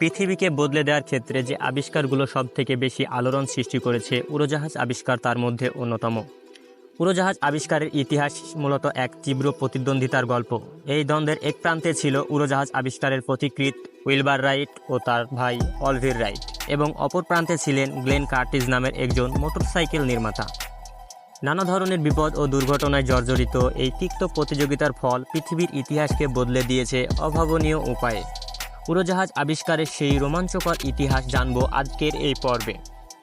পৃথিবীকে বদলে দেওয়ার ক্ষেত্রে যে আবিষ্কারগুলো সব থেকে বেশি আলোড়ন সৃষ্টি করেছে, উড়োজাহাজ আবিষ্কার তার মধ্যে অন্যতম। উড়োজাহাজ আবিষ্কারের ইতিহাস মূলত এক তীব্র প্রতিদ্বন্দ্বিতার গল্প। এই দ্বন্দ্বের এক প্রান্তে ছিল উড়োজাহাজ আবিষ্কারের পথিকৃৎ উইলবার রাইট ও তার ভাই অলভির রাইট এবং অপর প্রান্তে ছিলেন গ্লেন কার্টিজ নামের একজন মোটরসাইকেল নির্মাতা। নানা ধরনের বিপদ ও দুর্ঘটনায় জর্জরিত এই তিক্ত প্রতিযোগিতার ফল পৃথিবীর ইতিহাসকে বদলে দিয়েছে অভাবনীয় উপায়ে। উড়োজাহাজ আবিষ্কারের সেই রোমাঞ্চকর ইতিহাস জানব আজকের এই পর্বে।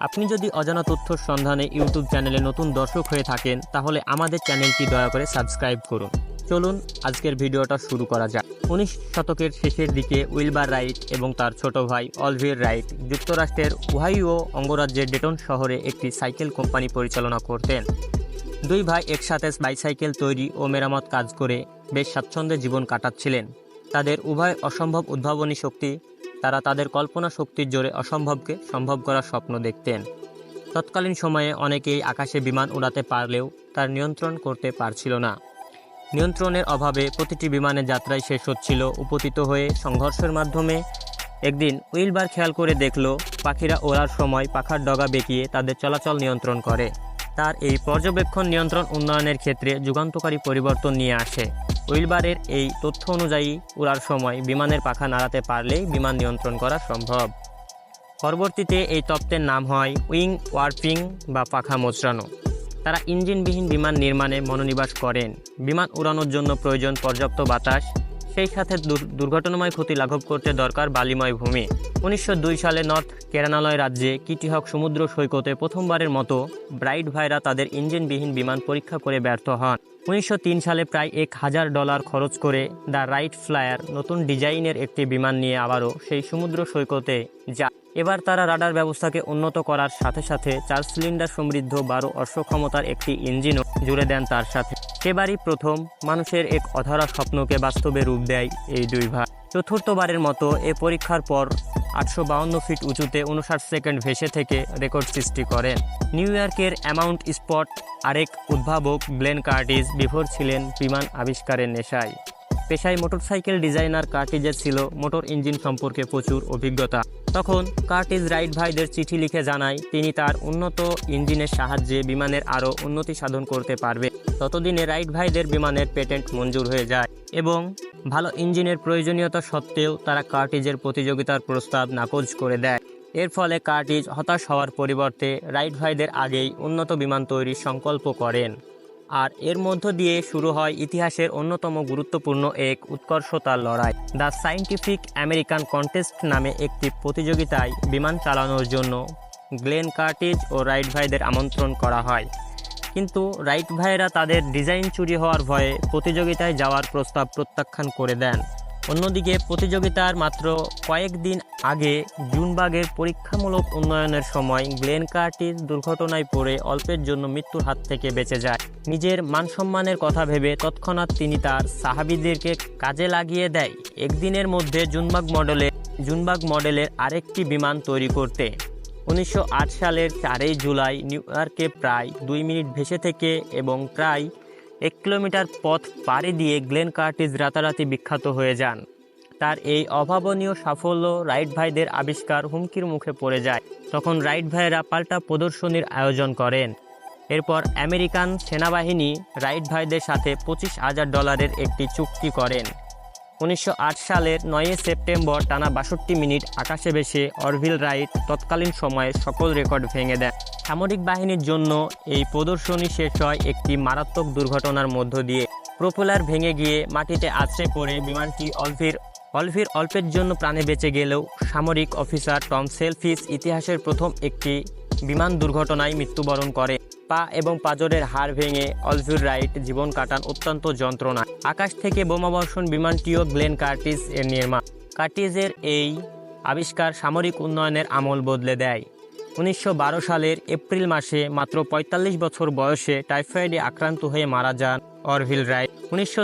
আপনি যদি অজানা তথ্যর সন্ধানে ইউটিউব চ্যানেলে নতুন দর্শক হয়ে থাকেন, তাহলে আমাদের চ্যানেলটি দয়া করে সাবস্ক্রাইব করুন। চলুন, আজকের ভিডিওটা শুরু করা যাক। উনিশ শতকের শেষের দিকে উইলবার রাইট এবং তার ছোট ভাই অলভির রাইট যুক্তরাষ্ট্রের ওহাইও অঙ্গরাজ্যের ডেটন শহরে একটি সাইকেল কোম্পানি পরিচালনা করতেন। দুই ভাই একসাথে বাইসাইকেল তৈরি ও মেরামত কাজ করে বেশ স্বাচ্ছন্দ্যে জীবন কাটাচ্ছিলেন। তাদের উভয় অসম্ভব উদ্ভাবনী শক্তি, তারা তাদের কল্পনা শক্তির জোরে অসম্ভবকে সম্ভব করার স্বপ্ন দেখতেন। তৎকালীন সময়ে অনেকেই আকাশে বিমান উড়াতে পারলেও তার নিয়ন্ত্রণ করতে পারছিল না। নিয়ন্ত্রণের অভাবে প্রতিটি বিমানের যাত্রায় শেষ হচ্ছিল উপতিত হয়ে সংঘর্ষের মাধ্যমে। একদিন উইলবার খেয়াল করে দেখল, পাখিরা ওড়ার সময় পাখার ডগা বেঁকিয়ে তাদের চলাচল নিয়ন্ত্রণ করে। তার এই পর্যবেক্ষণ নিয়ন্ত্রণ উন্নয়নের ক্ষেত্রে যুগান্তকারী পরিবর্তন নিয়ে আসে। উইলবারের এই তথ্য অনুযায়ী উড়ার সময় বিমানের পাখা নাড়াতে পারলেই বিমান নিয়ন্ত্রণ করা সম্ভব। পরবর্তীতে এই তত্ত্বের নাম হয় উইং ওয়ার্পিং বা পাখা মোচড়ানো। তারা ইঞ্জিনবিহীন বিমান নির্মাণে মনোনিবাস করেন। বিমান উড়ানোর জন্য প্রয়োজন পর্যাপ্ত বাতাস সেই সাথে দুর- দুর্ঘটনাময় ক্ষতি লাঘব করতে দরকার বালিময় ভূমি। উনিশশো দুই সালে নর্থ কেরানালয় রাজ্যে কিটিহক সমুদ্র সৈকতে প্রথমবারের মতো ব্রাইট ভাইরা তাদের ইঞ্জিনবিহীন বিমান পরীক্ষা করে ব্যর্থ হন। উনিশশো তিন সালে প্রায় এক হাজার ডলার খরচ করে দ্য রাইট ফ্লায়ার নতুন ডিজাইনের একটি বিমান নিয়ে আবারও সেই সমুদ্র সৈকতে যা এবার তারা রাডার ব্যবস্থাকে উন্নত করার সাথে সাথে চার সিলিন্ডার সমৃদ্ধ বারো অশ্ব ক্ষমতার একটি ইঞ্জিনও জুড়ে দেন তার সাথে। সেবারই প্রথম মানুষের এক অধরা স্বপ্নকে বাস্তবে রূপ দেয় এই দুই ভাগ চতুর্থবারের মতো এ পরীক্ষার পর আটশো ফিট উঁচুতে উনষাট সেকেন্ড ভেসে থেকে রেকর্ড সৃষ্টি করেন। নিউ ইয়র্কের অ্যামাউন্ট স্পট আরেক উদ্ভাবক গ্লেন কার্টিস বিভোর ছিলেন বিমান আবিষ্কারের নেশায়। পেশায় মোটরসাইকেল ডিজাইনার কার্টিজের ছিল মোটর ইঞ্জিন সম্পর্কে প্রচুর অভিজ্ঞতা। তখন কার্টিজ রাইট ভাইদের চিঠি লিখে জানায়, তিনি তার উন্নত ইঞ্জিনের সাহায্যে বিমানের আরও উন্নতি সাধন করতে পারবে। ততদিনে রাইট ভাইদের বিমানের পেটেন্ট মঞ্জুর হয়ে যায় এবং ভালো ইঞ্জিনের প্রয়োজনীয়তা সত্ত্বেও তারা কার্টিজের প্রতিযোগিতার প্রস্তাব নাকচ করে দেয়। এর ফলে কার্টিজ হতাশ হওয়ার পরিবর্তে রাইট ভাইদের আগেই উন্নত বিমান তৈরির সংকল্প করেন। আর এর মধ্য দিয়ে শুরু হয় ইতিহাসের অন্যতম গুরুত্বপূর্ণ এক উৎকর্ষতার লড়াই। দ্য সায়েন্টিফিক আমেরিকান কন্টেস্ট নামে একটি প্রতিযোগিতায় বিমান চালানোর জন্য গ্লেন কার্টিজ ও রাইট ভাইদের আমন্ত্রণ করা হয়। কিন্তু রাইট ভাইয়েরা তাদের ডিজাইন চুরি হওয়ার ভয়ে প্রতিযোগিতায় যাওয়ার প্রস্তাব প্রত্যাখ্যান করে দেন। অন্যদিকে প্রতিযোগিতার মাত্র কয়েকদিন আগে জুনবাগের পরীক্ষামূলক উন্নয়নের সময় গ্লেন কার্টিস দুর্ঘটনায় পড়ে অল্পের জন্য মৃত্যুর হাত থেকে বেঁচে যায়। নিজের মানসম্মানের কথা ভেবে তৎক্ষণাৎ তিনি তার সাহাবিদেরকে কাজে লাগিয়ে দেয়। একদিনের মধ্যে জুনবাগ মডেলের জুনবাগ মডেলের আরেকটি বিমান তৈরি করতে। উনিশশো আট সালের চারই জুলাই নিউ ইয়র্কে প্রায় দুই মিনিট ভেসে থেকে এবং প্রায় এক কিলোমিটার পথ পাড়ি দিয়ে গ্লেন কার্টিস রাতারাতি বিখ্যাত হয়ে যান। তার এই অভাবনীয় সাফল্য রাইট ভাইদের আবিষ্কার হুমকির মুখে পড়ে যায়। তখন রাইট ভাইয়েরা পাল্টা প্রদর্শনীর আয়োজন করেন। এরপর আমেরিকান সেনাবাহিনী রাইট ভাইদের সাথে পঁচিশ হাজার ডলারের একটি চুক্তি করেন। উনিশশো আট সালের নয়ই সেপ্টেম্বর টানা বাষট্টি মিনিট আকাশে ভেসে অরভিল রাইট তৎকালীন সময়ে সকল রেকর্ড ভেঙে দেয় সামরিক বাহিনীর জন্য এই প্রদর্শনী শেষ হয় একটি মারাত্মক দুর্ঘটনার মধ্য দিয়ে। প্রোপেলার ভেঙে গিয়ে মাটিতে আছড়ে পড়ে বিমানটি অলভির অলভির অল্পের জন্য প্রাণে বেঁচে গেলেও সামরিক অফিসার টম সেলফিস ইতিহাসের প্রথম একটি বিমান দুর্ঘটনায় মৃত্যুবরণ করে। পা এবং পাজরের হাড় ভেঙে অলভির রাইট জীবন কাটান অত্যন্ত যন্ত্রণা আকাশ থেকে বোমাবর্ষণ বিমানটিও গ্লেন কার্টিস এর নির্মাণ। কার্টিসের এই আবিষ্কার সামরিক উন্নয়নের আমল বদলে দেয়। উনিশশো বারো সালের এপ্রিল মাসে মাত্র ৪৫ বছর বয়সে টাইফয়েডে আক্রান্ত হয়ে মারা যান অরভিল রাইট। উনিশশো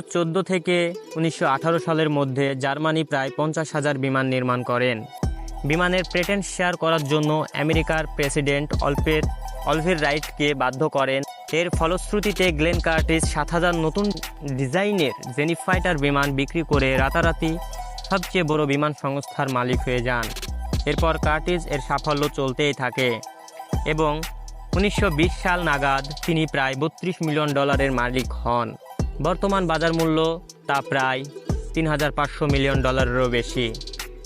থেকে উনিশশো আঠারো সালের মধ্যে জার্মানি প্রায় পঞ্চাশ হাজার বিমান নির্মাণ করেন। বিমানের পেটেন্ট শেয়ার করার জন্য আমেরিকার প্রেসিডেন্ট অল্পের অলভির রাইটকে বাধ্য করেন। এর ফলশ্রুতিতে গ্লেন কার্টিস সাত হাজার নতুন ডিজাইনের জেনিফাইটার বিমান বিক্রি করে রাতারাতি সবচেয়ে বড় বিমান সংস্থার মালিক হয়ে যান। এরপর কার্টিজ এর সাফল্য চলতেই থাকে এবং উনিশশো বিশ সাল নাগাদ তিনি প্রায় বত্রিশ মিলিয়ন ডলারের মালিক হন। বর্তমান বাজার মূল্য তা প্রায় তিন হাজার পাঁচশো মিলিয়ন ডলারেরও বেশি।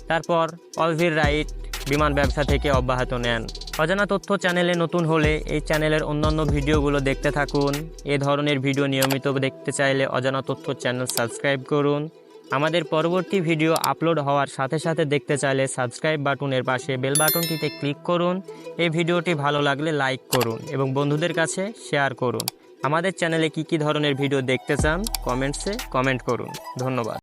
তারপর অলভির রাইট বিমান ব্যবসা থেকে অব্যাহত নেন। অজানা তথ্য চ্যানেলে নতুন হলে এই চ্যানেলের অন্যান্য ভিডিওগুলো দেখতে থাকুন। এ ধরনের ভিডিও নিয়মিত দেখতে চাইলে অজানা তথ্য চ্যানেল সাবস্ক্রাইব করুন। আমাদের পরবর্তী ভিডিও আপলোড হওয়ার সাথে সাথে দেখতে চাইলে সাবস্ক্রাইব বাটনের পাশে বেল বাটনটিতে ক্লিক করুন। এই ভিডিওটি ভালো লাগলে লাইক করুন এবং বন্ধুদের কাছে শেয়ার করুন। আমাদের চ্যানেলে কি কি ধরনের ভিডিও দেখতে চান কমেন্টসে কমেন্ট করুন। ধন্যবাদ।